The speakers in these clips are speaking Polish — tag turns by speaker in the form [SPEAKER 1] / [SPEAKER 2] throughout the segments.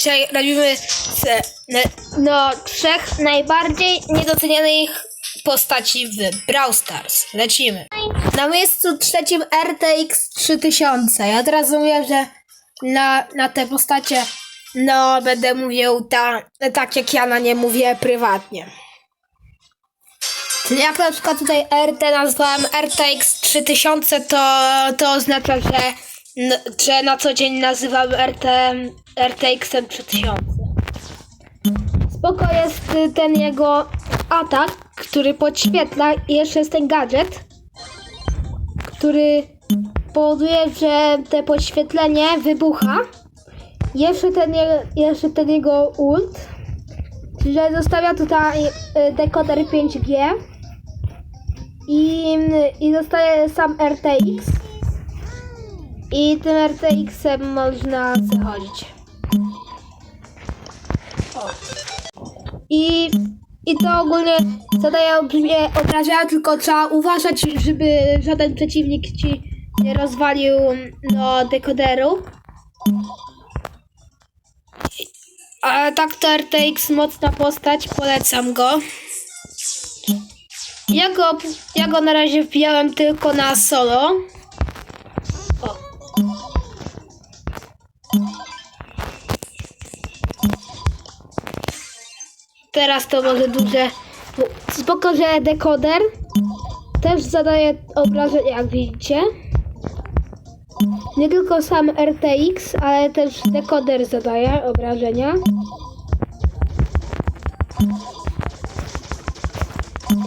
[SPEAKER 1] Dzisiaj robimy z, no, trzech najbardziej niedocenianych postaci w Brawl Stars. Lecimy. Na miejscu trzecim RTX 3000. Ja teraz mówię, że na, na te postacie no będę mówił ta, tak jak ja na nie mówię prywatnie. Jak na przykład tutaj RT nazwałem RTX 3000, to, to oznacza, że, że na co dzień nazywam RT, RTX 3000. Spoko jest y, ten jego atak, który podświetla i jeszcze jest ten gadżet, który powoduje, że te podświetlenie wybucha. Jeszcze ten, je- jeszcze ten jego ult, że zostawia tutaj y, dekoder 5G i, i zostaje sam RTX i tym RTX-em można zachodzić. I, I to ogólnie zadaje olbrzymie obrażenia, tylko trzeba uważać, żeby żaden przeciwnik ci nie rozwalił no, dekoderu. A tak to RTX mocna postać, polecam go. Ja go, ja go na razie wbijałem tylko na solo. Teraz to może duże. Spoko, że dekoder też zadaje obrażenia, jak widzicie. Nie tylko sam RTX, ale też dekoder zadaje obrażenia.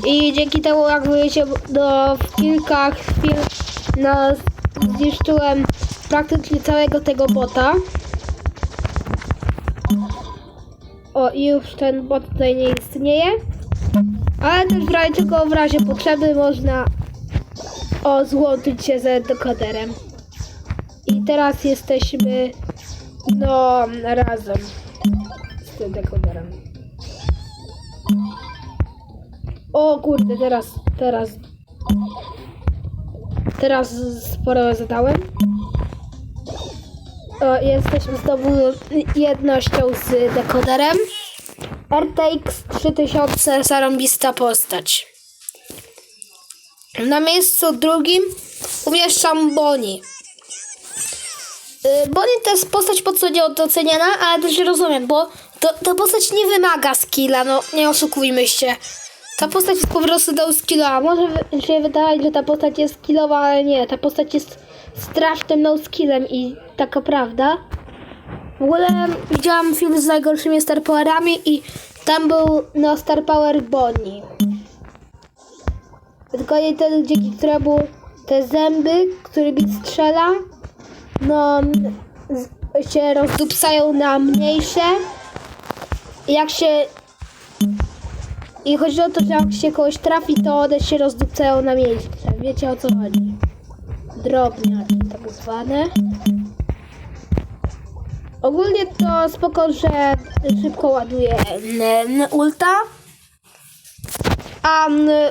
[SPEAKER 1] I dzięki temu, jak wiecie, do w kilka chwil no, zniszczyłem praktycznie całego tego bota. O, i już ten bot tutaj nie istnieje. Ale też w w razie potrzeby można o, złączyć się z dekoderem. I teraz jesteśmy no razem z tym dekoderem. O kurde, teraz, teraz. Teraz sporo zadałem. O, jesteśmy znowu jednością z dekoderem. RTX 3000 zarąbista postać. Na miejscu drugim umieszczam Bonnie. Y, Bonnie to jest postać po co nieodoceniana, ale też rozumiem, bo to, ta postać nie wymaga skilla, no nie oszukujmy się. Ta postać jest po prostu do skilla. Może się wydawać, że ta postać jest skillowa, ale nie. Ta postać jest strasznym no skillem i taka prawda. W ogóle widziałam film z najgorszymi star powerami i tam był no star power Bonnie. Tylko nie ten, dzięki któremu te zęby, którymi strzela, no się rozdupsają na mniejsze. Jak się i chodzi o to, że jak się kogoś trafi, to one się rozdupcają na miejsce. Wiecie o co chodzi? Drobniaki tak zwane. Ogólnie to spoko, że szybko ładuje ulta. A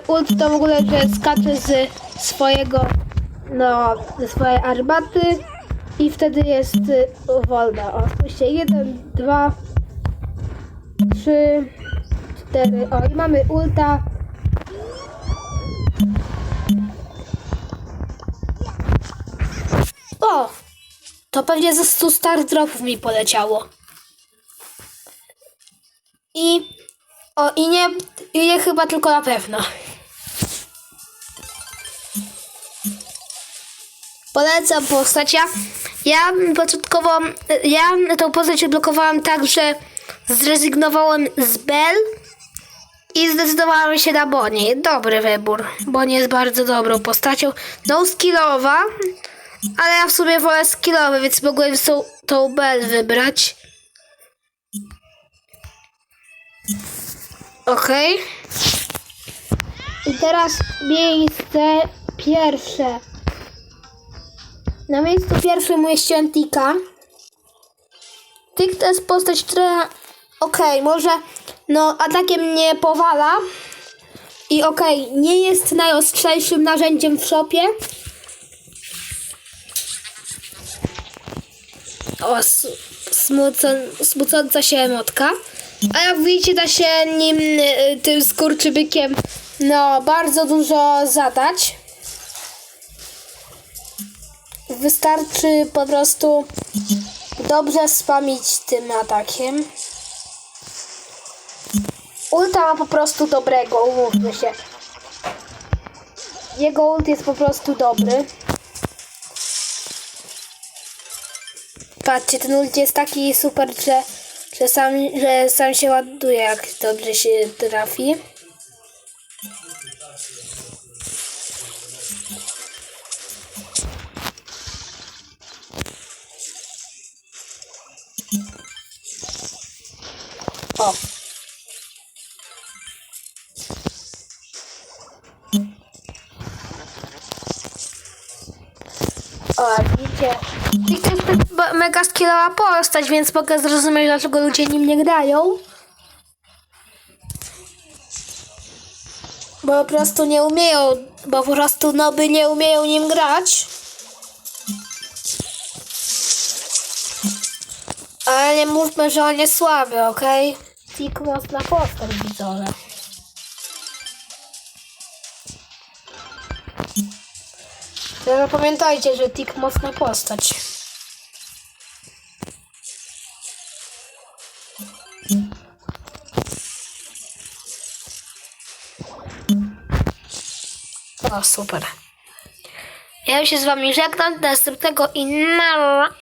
[SPEAKER 1] ult to w ogóle, że skacze z swojego, no, ze swojej armaty i wtedy jest y, wolna. O, spójrzcie, jeden, dwa, trzy, cztery. O, i mamy ulta. To pewnie ze 100 star dropów mi poleciało. I... O, i nie... I nie chyba tylko na pewno. Polecam postać. Ja, ja początkowo... Ja tą postać blokowałam tak, że zrezygnowałem z Bell i zdecydowałem się na Bonnie. Dobry wybór. Bonnie jest bardzo dobrą postacią. No skillowa, ale ja w sumie wolę skillowe, więc mogłem tą, tą Bell wybrać. Okej. I teraz miejsce pierwsze. Na miejscu pierwszym umieściłem Tika. Tik to jest postać, która okej, może no atakiem nie powala i okej, nie jest najostrzejszym narzędziem w shopie. O, smucąca się emotka. A jak widzicie, da się nim, y, tym skurczybykiem, no, bardzo dużo zadać. Wystarczy po prostu dobrze spamić tym atakiem. Ulta ma po prostu dobrego, umówmy się. Jego ult jest po prostu dobry. Patrzcie, ten ult jest taki super, że, że, sam, że sam się ładuje, jak dobrze się trafi. O. O, widzicie. I to jest tak mega skillowa postać, więc mogę zrozumieć, dlaczego ludzie nim nie grają. Bo po prostu nie umieją, bo po prostu noby nie umieją nim grać. Ale nie mówmy, że on jest słaby, okej? Tik mocna postać widzowie. Tylko pamiętajcie, że Tik mocna postać. O, super. Ja się z wami żegnam. Do następnego i na...